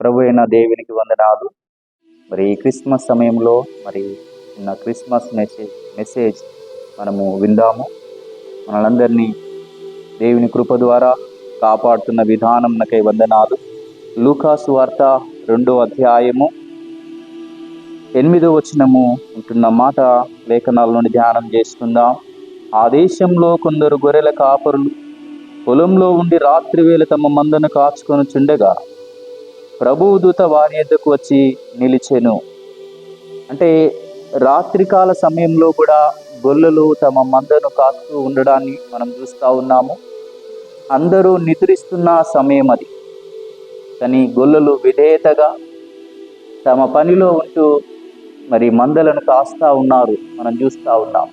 ప్రభు అయిన దేవునికి వందనాలు. మరి ఈ క్రిస్మస్ సమయంలో మరి చిన్న క్రిస్మస్ మెసేజ్ మెసేజ్ మనము విందాము. మనలందరినీ దేవుని కృప ద్వారా కాపాడుతున్న విధానం నాకై వందనాలు. లూకాసు వార్త రెండో అధ్యాయము ఎనిమిదో వచనము ఉంటున్న మాట లేఖనాల నుండి ధ్యానం చేసుకుందాం ఆ దేశంలో కొందరు గొర్రెల కాపరులు పొలంలో ఉండి రాత్రి వేళ తమ మందను కాచుకొని చుండగా ప్రభువుదూత వారి ఎద్దకు వచ్చి నిలిచెను. అంటే రాత్రికాల సమయంలో కూడా గొల్లలు తమ మందను కాస్తూ ఉండడాన్ని మనం చూస్తూ ఉన్నాము. అందరూ నిద్రిస్తున్న సమయం అది. కానీ గొల్లలు విధేయతగా తమ పనిలో ఉంటూ మరి మందలను కాస్తా ఉన్నారు మనం చూస్తూ ఉన్నాం.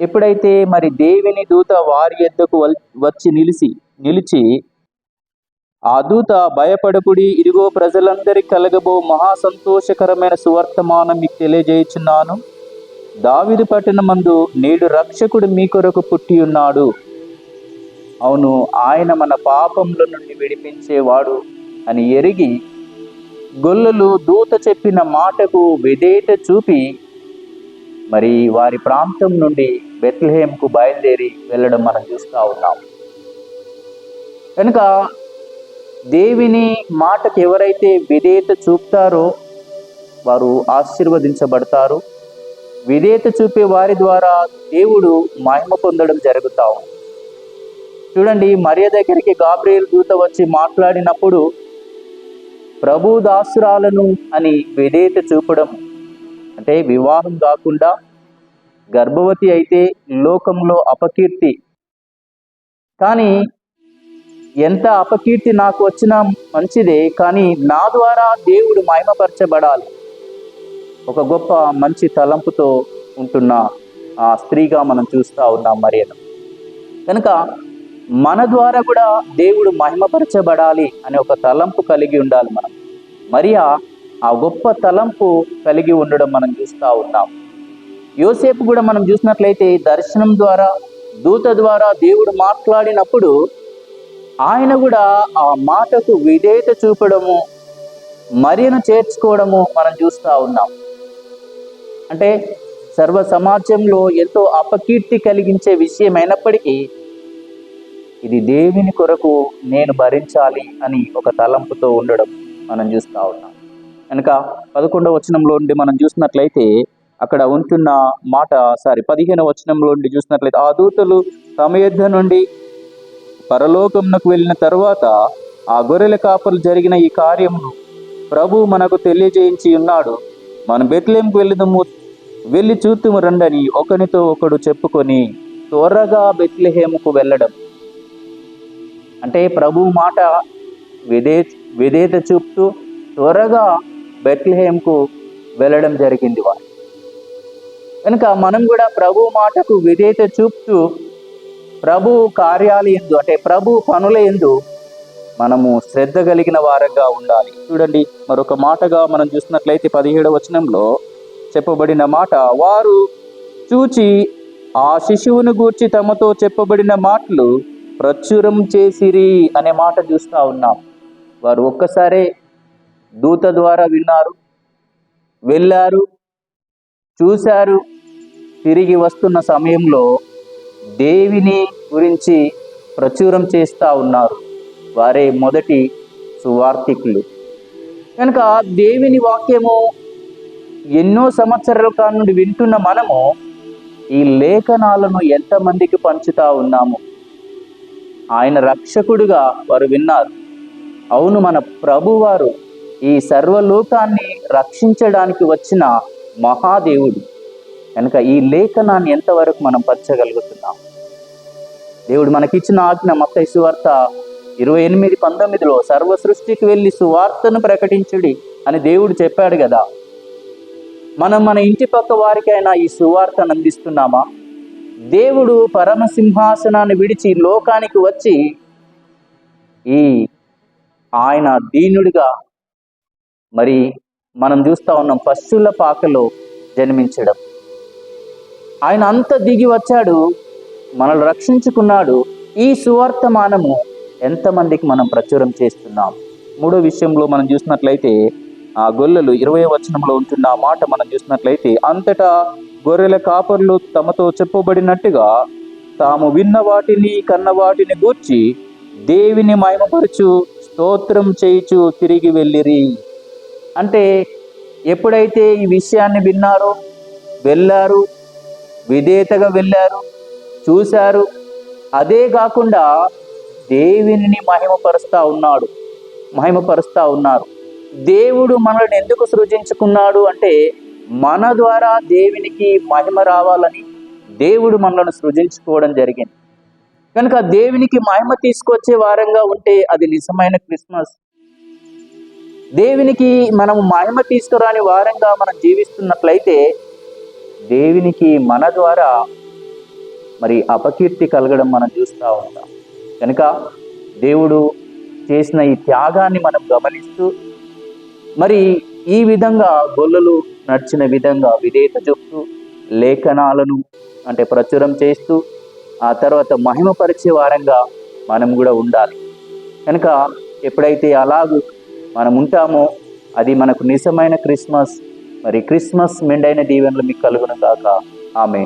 ఎప్పుడైతే మరి దేవుని దూత వారి ఎద్దకు వచ్చి నిలిచి నిలిచి ఆ దూత భయపడకుడి. ఇదిగో ప్రజలందరికీ కలగబో మహా సంతోషకరమైన సువర్తమానం మీకు తెలియజేయుచున్నాను. దావిది పట్టణమందు నేడు రక్షకుడు మీ కొరకు పుట్టి ఉన్నాడు. అవును ఆయన మన పాపముల నుండి విడిపించేవాడు అని ఎరిగి గొల్లలు దూత చెప్పిన మాటకు విధేయత చూపి మరి వారి ప్రాంతం నుండి బెత్లహేంకు బయలుదేరి వెళ్ళడం మనం చూస్తూ ఉన్నాం. కనుక దేవిని మాటకు ఎవరైతే విధేయత చూపుతారో వారు ఆశీర్వదించబడతారు. విధేయత చూపే వారి ద్వారా దేవుడు మహిమ పొందడం జరుగుతా ఉంది. చూడండి మరియ దగ్గరికి గాబ్రియల్ దూత వచ్చి మాట్లాడినప్పుడు ప్రభు దాసురాలను అని విధేయత చూపడం అంటే వివాహం కాకుండా గర్భవతి అయితే లోకంలో అపకీర్తి. కానీ ఎంత అపకీర్తి నాకు వచ్చినా మంచిదే కానీ నా ద్వారా దేవుడు మహిమపరచబడాలి. ఒక గొప్ప మంచి తలంపుతో ఉంటున్న ఆ స్త్రీగా మనం చూస్తూ ఉన్నాం మరియను కనుక మన ద్వారా కూడా దేవుడు మహిమపరచబడాలి అనే ఒక తలంపు కలిగి ఉండాలి మనం. మరియా ఆ గొప్ప తలంపు కలిగి ఉండడం మనం చూస్తూ ఉన్నాం. యోసేపు కూడా మనం చూసినట్లయితే దర్శనం ద్వారా దూత ద్వారా దేవుడు మాట్లాడినప్పుడు ఆయన కూడా ఆ మాటకు విధేయత చూపడము మరియను చేర్చుకోవడము మనం చూస్తూ ఉన్నాం. అంటే సర్వ సమాజంలో ఎంతో అపకీర్తి కలిగించే విషయం అయినప్పటికీ ఇది దేవుని కొరకు నేను భరించాలి అని ఒక తలంపుతో ఉండడం మనం చూస్తూ ఉన్నాం. కనుక పదకొండవ వచనంలో నుండి మనం చూసినట్లయితే అక్కడ ఉంటున్న మాట సారీ పదిహేను వచనంలో నుండి చూసినట్లయితే ఆ దూతలు తమ యుద్ధ నుండి పరలోకమునకు వెళ్ళిన తరువాత ఆ గొర్రెల కాపలు జరిగిన ఈ కార్యమును ప్రభు మనకు తెలియజేయించి ఉన్నాడు. మనం బెత్లేంకు వెళ్ళదము వెళ్ళి చూతుము రండని ఒకనితో ఒకడు చెప్పుకొని త్వరగా బెత్లెహేముకు వెళ్ళడం. అంటే ప్రభు మాట విధే విధేత చూపుతూ త్వరగా బెత్లెహేమ్కు వెళ్ళడం జరిగింది వారు. కనుక మనం కూడా ప్రభు మాటకు విధేత చూపుతూ ప్రభు కార్యాలయందు అంటే ప్రభు పనుల ఎందు మనము శ్రద్ధ కలిగిన వారంగా ఉండాలి. చూడండి మరొక మాటగా మనం చూసినట్లయితే పదిహేడవ వచనంలో చెప్పబడిన మాట వారు చూచి ఆ శిశువును గూర్చి తమతో చెప్పబడిన మాటలు ప్రచురం చేసిరి అనే మాట చూస్తూ ఉన్నాం. వారు ఒక్కసారే దూత ద్వారా విన్నారు వెళ్ళారు చూశారు తిరిగి వస్తున్న సమయంలో దేవిని గురించి ప్రచురం చేస్తూ ఉన్నారు. వారే మొదటి సువార్థికులు. కనుక దేవుని వాక్యము ఎన్నో సంవత్సరాల నుండి వింటున్న మనము ఈ లేఖనాలను ఎంతమందికి పంచుతా ఉన్నాము? ఆయన రక్షకుడుగా వారు విన్నారు. అవును మన ప్రభువారు ఈ సర్వలోకాన్ని రక్షించడానికి వచ్చిన మహాదేవుడు. కనుక ఈ లేఖనాన్ని ఎంతవరకు మనం పంచగలుగుతున్నాం? దేవుడు మనకిచ్చిన ఆజ్ఞ మత సువార్త ఇరవై ఎనిమిది పంతొమ్మిదిలో సర్వ సృష్టికి వెళ్ళి సువార్తను ప్రకటించుడి అని దేవుడు చెప్పాడు కదా. మనం మన ఇంటి పక్క వారికైనా ఈ సువార్తను అందిస్తున్నామా? దేవుడు పరమసింహాసనాన్ని విడిచి లోకానికి వచ్చి ఈ ఆయన దీనుడిగా మరి మనం చూస్తా ఉన్నాం పశువుల పాకలో జన్మించడం. ఆయన అంత దిగి వచ్చాడు మనల్ని రక్షించుకున్నాడు. ఈ సువార్తమానము ఎంతమందికి మనం ప్రచురం చేస్తున్నాం? మూడో విషయంలో మనం చూసినట్లయితే ఆ గొల్లలు ఇరవై వచనంలో ఉంటున్న ఆ మాట మనం చూసినట్లయితే అంతటా గొర్రెల కాపర్లు తమతో చెప్పబడినట్టుగా తాము విన్న వాటిని కన్న వాటిని గూర్చి దేవిని మహిమపరచు స్తోత్రం చేయుచు తిరిగి వెళ్ళిరి. అంటే ఎప్పుడైతే ఈ విషయాన్ని విన్నారో వెళ్ళారు విధేతగా వెళ్ళారు చూశారు. అదే కాకుండా దేవునిని మహిమపరుస్తా ఉన్నాడు. మహిమపరుస్తా ఉన్నారు. దేవుడు మనల్ని ఎందుకు సృజించుకున్నాడు అంటే మన ద్వారా దేవునికి మహిమ రావాలని దేవుడు మనల్ని సృజించుకోవడం జరిగింది. కనుక దేవునికి మహిమ తీసుకొచ్చే వారంగా ఉంటే అది నిజమైన క్రిస్మస్. దేవునికి మనము మహిమ తీసుకురాని వారంగా మనం జీవిస్తున్నట్లయితే దేవునికి మన ద్వారా మరి అపకీర్తి కలగడం మనం చూస్తూ ఉంటాం. కనుక దేవుడు చేసిన ఈ త్యాగాన్ని మనం గమనిస్తూ మరి ఈ విధంగా గొల్లలు నడిచిన విధంగా విధేయత చూపుతూ లేఖనాలను అంటే ప్రచురం చేస్తూ ఆ తర్వాత మహిమపరిచే వారంగా మనం కూడా ఉండాలి. కనుక ఎప్పుడైతే అలాగూ మనం ఉంటామో అది మనకు నిజమైన క్రిస్మస్ మరి క్రిస్మస్ మెండైన దీవెనలు మీకు కలుగును కాక ఆమె